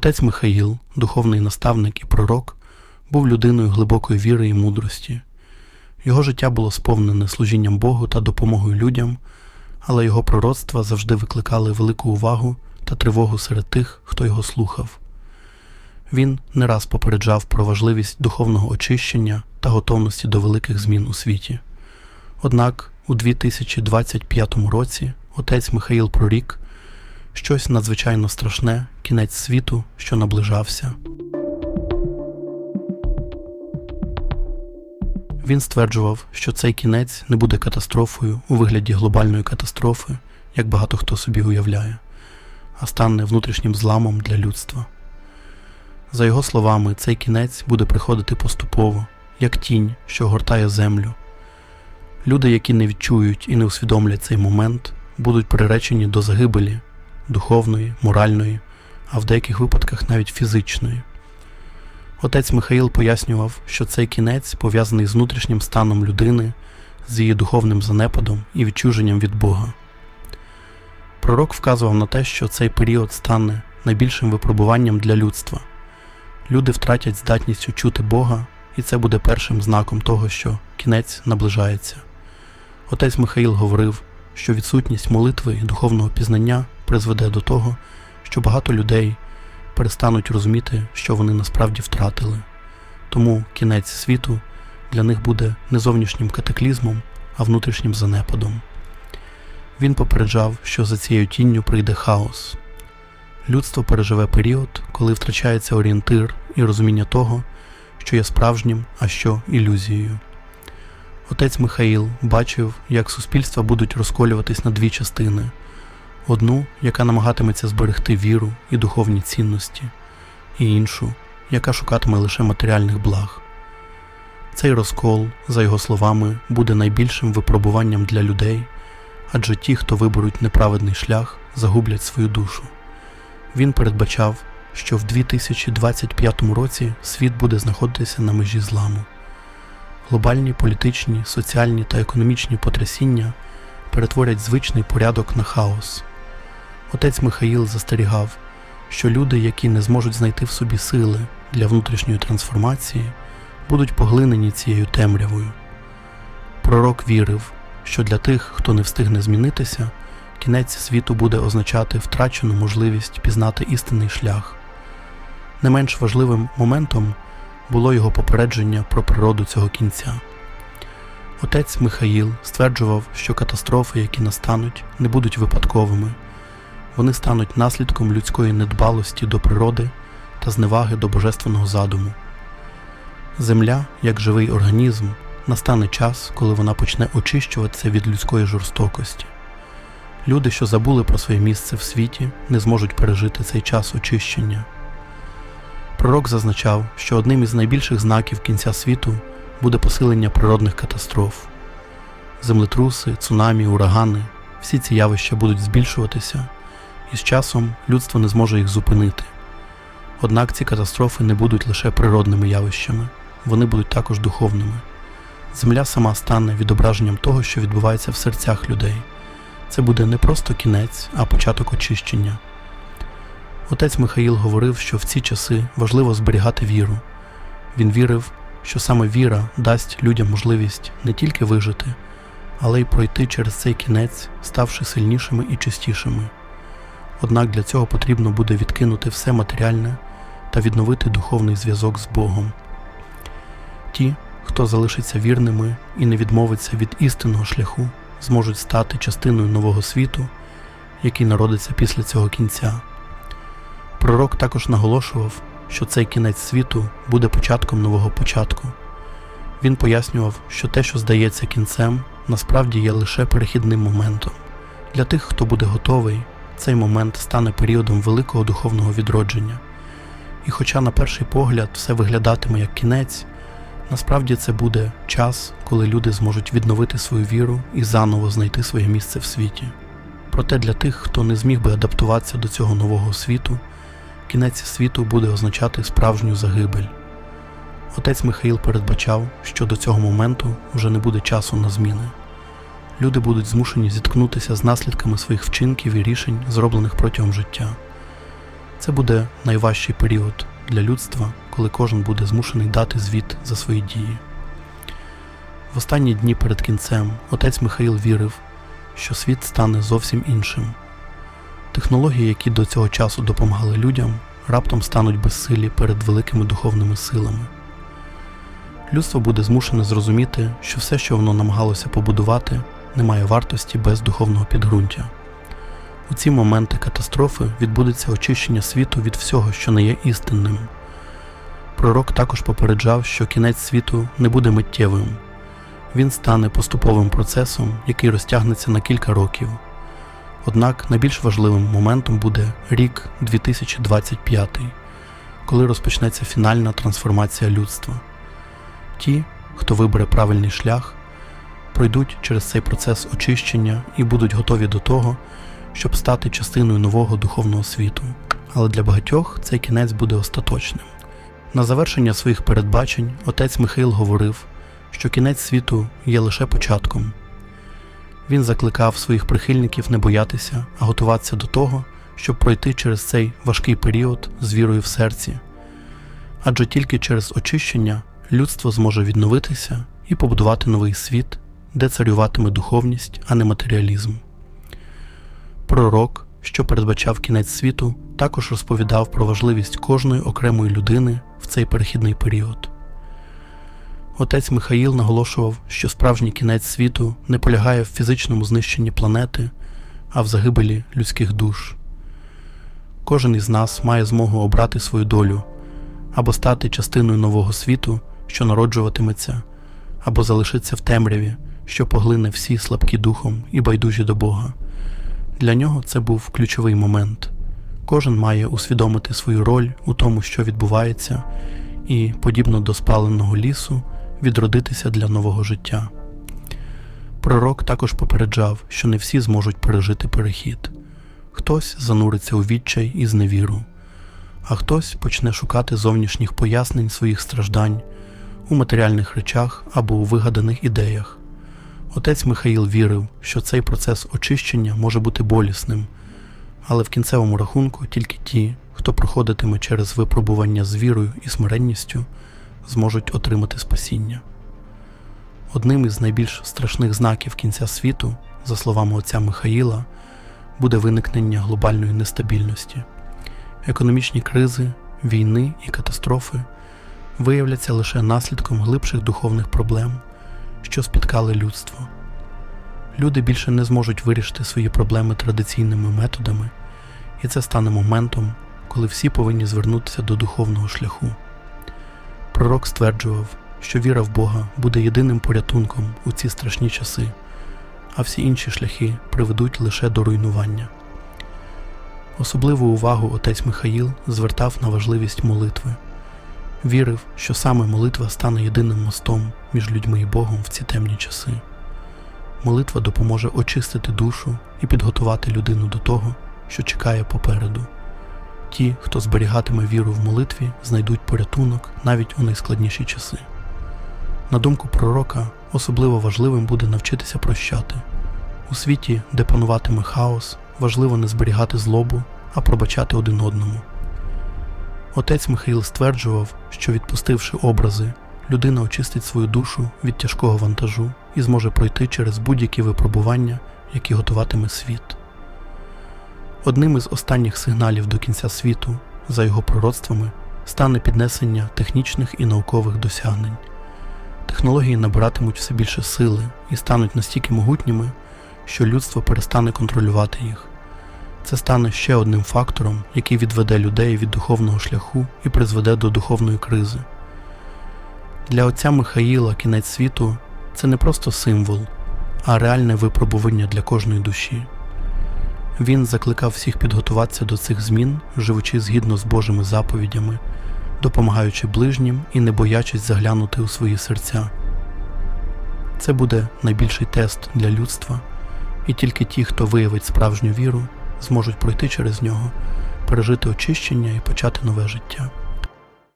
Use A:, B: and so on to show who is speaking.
A: Отець Михаїл, духовний наставник і пророк, був людиною глибокої віри і мудрості. Його життя було сповнене служінням Богу та допомогою людям, але його пророцтва завжди викликали велику увагу та тривогу серед тих, хто його слухав. Він не раз попереджав про важливість духовного очищення та готовності до великих змін у світі. Однак у 2025 році отець Михаїл прорік щось надзвичайно страшне, кінець світу, що наближався. Він стверджував, що цей кінець не буде катастрофою у вигляді глобальної катастрофи, як багато хто собі уявляє, а стане внутрішнім зламом для людства. За його словами, цей кінець буде приходити поступово, як тінь, що огортає землю. Люди, які не відчують і не усвідомлять цей момент, будуть приречені до загибелі духовної, моральної, а в деяких випадках навіть фізичної. Отець Михаїл пояснював, що цей кінець пов'язаний з внутрішнім станом людини, з її духовним занепадом і відчуженням від Бога. Пророк вказував на те, що цей період стане найбільшим випробуванням для людства. Люди втратять здатність учути Бога, і це буде першим знаком того, що кінець наближається. Отець Михаїл говорив, що відсутність молитви і духовного пізнання призведе до того, що багато людей перестануть розуміти, що вони насправді втратили. Тому кінець світу для них буде не зовнішнім катаклізмом, а внутрішнім занепадом. Він попереджав, що за цією тінню прийде хаос. Людство переживе період, коли втрачається орієнтир і розуміння того, що є справжнім, а що ілюзією. Отець Михаїл бачив, як суспільства будуть розколюватись на дві частини: одну, яка намагатиметься зберегти віру і духовні цінності, і іншу, яка шукатиме лише матеріальних благ. Цей розкол, за його словами, буде найбільшим випробуванням для людей, адже ті, хто виберуть неправедний шлях, загублять свою душу. Він передбачав, що в 2025 році світ буде знаходитися на межі зламу. Глобальні політичні, соціальні та економічні потрясіння перетворять звичний порядок на хаос. Отець Михаїл застерігав, що люди, які не зможуть знайти в собі сили для внутрішньої трансформації, будуть поглинені цією темрявою. Пророк вірив, що для тих, хто не встигне змінитися, кінець світу буде означати втрачену можливість пізнати істинний шлях. Не менш важливим моментом було його попередження про природу цього кінця. Отець Михаїл стверджував, що катастрофи, які настануть, не будуть випадковими, вони стануть наслідком людської недбалості до природи та зневаги до божественного задуму. Земля, як живий організм, настане час, коли вона почне очищуватися від людської жорстокості. Люди, що забули про своє місце в світі, не зможуть пережити цей час очищення. Пророк зазначав, що одним із найбільших знаків кінця світу буде посилення природних катастроф. Землетруси, цунамі, урагани всі ці явища будуть збільшуватися, і з часом людство не зможе їх зупинити. Однак ці катастрофи не будуть лише природними явищами, вони будуть також духовними. Земля сама стане відображенням того, що відбувається в серцях людей. Це буде не просто кінець, а початок очищення. Отець Михаїл говорив, що в ці часи важливо зберігати віру. Він вірив, що саме віра дасть людям можливість не тільки вижити, але й пройти через цей кінець, ставши сильнішими і чистішими. Однак для цього потрібно буде відкинути все матеріальне та відновити духовний зв'язок з Богом. Ті, хто залишиться вірними і не відмовиться від істинного шляху, зможуть стати частиною нового світу, який народиться після цього кінця. Пророк також наголошував, що цей кінець світу буде початком нового початку. Він пояснював, що те, що здається кінцем, насправді є лише перехідним моментом. Для тих, хто буде готовий, цей момент стане періодом великого духовного відродження. І хоча на перший погляд все виглядатиме як кінець, насправді це буде час, коли люди зможуть відновити свою віру і заново знайти своє місце в світі. Проте для тих, хто не зміг би адаптуватися до цього нового світу, кінець світу буде означати справжню загибель. Отець Михаїл передбачав, що до цього моменту вже не буде часу на зміни. Люди будуть змушені зіткнутися з наслідками своїх вчинків і рішень, зроблених протягом життя. Це буде найважчий період для людства, коли кожен буде змушений дати звіт за свої дії. В останні дні перед кінцем отець Михаїл вірив, що світ стане зовсім іншим. Технології, які до цього часу допомагали людям, раптом стануть безсилі перед великими духовними силами. Людство буде змушене зрозуміти, що все, що воно намагалося побудувати, не має вартості без духовного підґрунтя. У ці моменти катастрофи відбудеться очищення світу від всього, що не є істинним. Пророк також попереджав, що кінець світу не буде миттєвим, він стане поступовим процесом, який розтягнеться на кілька років. Однак найбільш важливим моментом буде рік 2025, коли розпочнеться фінальна трансформація людства. Ті, хто вибере правильний шлях, пройдуть через цей процес очищення і будуть готові до того, щоб стати частиною нового духовного світу. Але для багатьох цей кінець буде остаточним. На завершення своїх передбачень отець Михаїл говорив, що кінець світу є лише початком. Він закликав своїх прихильників не боятися, а готуватися до того, щоб пройти через цей важкий період з вірою в серці. Адже тільки через очищення людство зможе відновитися і побудувати новий світ, де царюватиме духовність, а не матеріалізм. Пророк, що передбачав кінець світу, також розповідав про важливість кожної окремої людини в цей перехідний період. Отець Михаїл наголошував, що справжній кінець світу не полягає в фізичному знищенні планети, а в загибелі людських душ. Кожен із нас має змогу обрати свою долю або стати частиною нового світу, що народжуватиметься, або залишиться в темряві, що поглине всі слабкі духом і байдужі до Бога. Для нього це був ключовий момент. Кожен має усвідомити свою роль у тому, що відбувається, і, подібно до спаленого лісу, відродитися для нового життя. Пророк також попереджав, що не всі зможуть пережити перехід. Хтось зануриться у відчай і зневіру, а хтось почне шукати зовнішніх пояснень своїх страждань у матеріальних речах або у вигаданих ідеях. Отець Михаїл вірив, що цей процес очищення може бути болісним, але в кінцевому рахунку тільки ті, хто проходитиме через випробування з вірою і смиренністю, зможуть отримати спасіння. Одним із найбільш страшних знаків кінця світу, за словами отця Михаїла, буде виникнення глобальної нестабільності. Економічні кризи, війни і катастрофи виявляться лише наслідком глибших духовних проблем, що спіткали людство. Люди більше не зможуть вирішити свої проблеми традиційними методами, і це стане моментом, коли всі повинні звернутися до духовного шляху. Пророк стверджував, що віра в Бога буде єдиним порятунком у ці страшні часи, а всі інші шляхи приведуть лише до руйнування. Особливу увагу отець Михаїл звертав на важливість молитви, вірив, що саме молитва стане єдиним мостом між людьми і Богом в ці темні часи. Молитва допоможе очистити душу і підготувати людину до того, що чекає попереду. Ті, хто зберігатиме віру в молитві, знайдуть порятунок навіть у найскладніші часи. На думку пророка, особливо важливим буде навчитися прощати. У світі, де пануватиме хаос, важливо не зберігати злобу, а пробачати один одному. Отець Михаїл стверджував, що відпустивши образи, людина очистить свою душу від тяжкого вантажу і зможе пройти через будь-які випробування, які готуватиме світ. Одним із останніх сигналів до кінця світу, за його пророцтвами, стане піднесення технічних і наукових досягнень. Технології набиратимуть все більше сили і стануть настільки могутніми, що людство перестане контролювати їх. Це стане ще одним фактором, який відведе людей від духовного шляху і призведе до духовної кризи. Для отця Михаїла кінець світу це не просто символ, а реальне випробування для кожної душі. Він закликав всіх підготуватися до цих змін, живучи згідно з Божими заповідями, допомагаючи ближнім і не боячись заглянути у свої серця. Це буде найбільший тест для людства, і тільки ті, хто виявить справжню віру, зможуть пройти через нього, пережити очищення і почати нове життя.